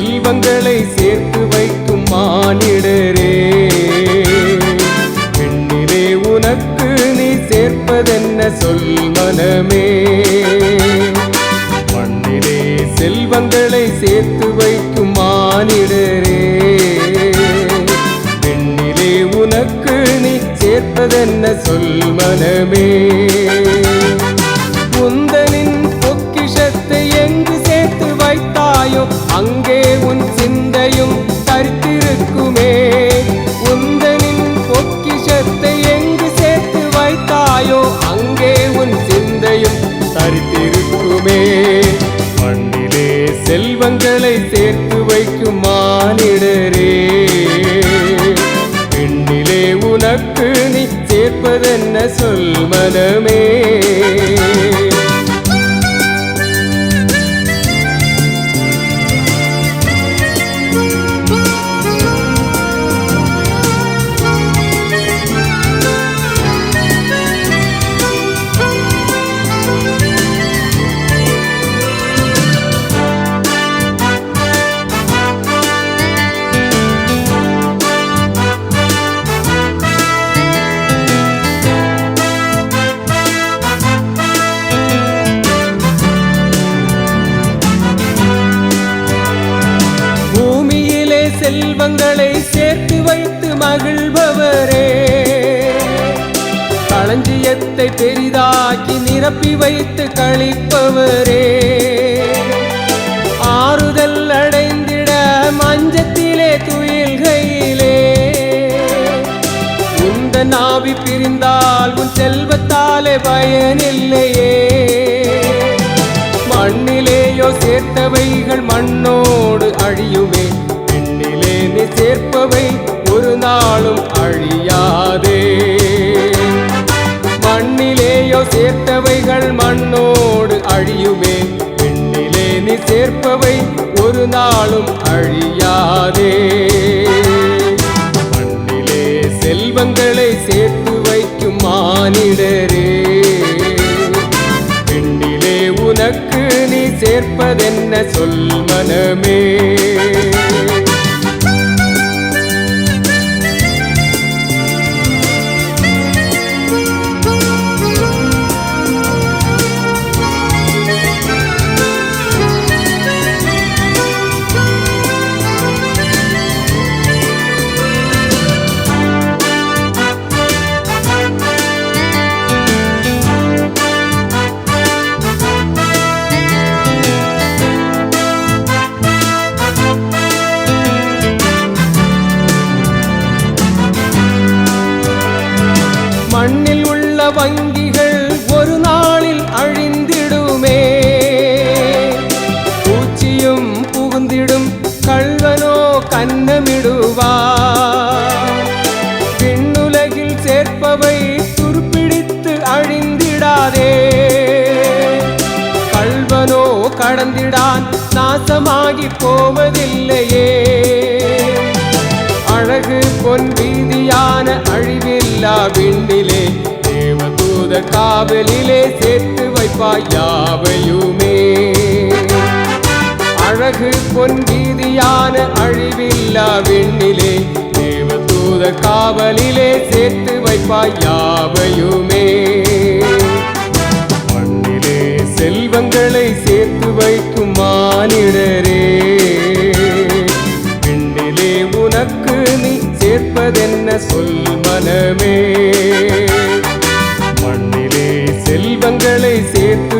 செல்வங்களை சேர்த்து வைக்கும் மானிடரே. பெண்ணிலே உனக்கு நீ சேர்ப்பதென்ன சொல் மனமே. மண்ணிலே செல்வங்களை சேர்த்து வைக்கும் மானிடரே. பெண்ணிலே உனக்கு நீ சேர்ப்பதென்ன சொல் மனமே. தரித்திருக்குமே மண்ணிலே செல்வங்களை சேர்த்து வைக்கும் மானிடரே. பெண்ணிலே உனக்கு நீ சேர்ப்பதென்ன சொல் மனமே? செல்வங்களை சேர்த்து வைத்து மகிழ்பவரே. களஞ்சியத்தை பெரிதாக்கி நிரப்பி வைத்து கழிப்பவரே ஆறுதல் அடைந்திட மஞ்சத்திலே துயில்கையிலே இந்த நாவி பிரிந்தால் உன் செல்வத்தாலே பயனில்லையே. மண்ணிலேயோ சேர்த்தவைகள் மண்ணோடு அழியுமே. பெண்ணிலே சேர்ப்பவை ஒரு நாளும் அழியாதே. மண்ணிலேயோ சேர்த்தவைகள் மண்ணோடு அழியுமே. பெண்ணிலே நீ சேர்ப்பவை ஒரு நாளும் அழியாதே. மண்ணிலே செல்வங்களை சேர்த்து வைக்கும் மானிடரே. பெண்ணிலே உனக்கு நீ சேர்ப்பதென்ன சொல்ல வங்கிகள் ஒரு நாளில் அழிந்திடுமே. பூச்சியும் புகுந்திடும் கள்வனோ கன்னமிடுவார் விண்ணுலகில் சேர்ப்பவை துருப்பிடித்து அழிந்திடாதே. கள்வனோ கடந்திடான் நாசமாகி போவதில்லையே. அழகு பொன் வீதியான அழிவில்லா விண்ணிலே தேவதூத காவலிலே சேர்த்து வைப்பாய் யாவையுமே. அழகு பொன் வீதியான அழிவில்லா விண்ணிலே தேவதூத காவலிலே சேர்த்து வைப்பாய் யாவையுமே. மண்ணிலே செல்வங்களை சேர்த்து வைக்கும் மானிடரே விண்ணிலே உனக்கு நீ சேர்ப்பதென்ன சொல் மனமே. செல்வங்களை சேர்த்து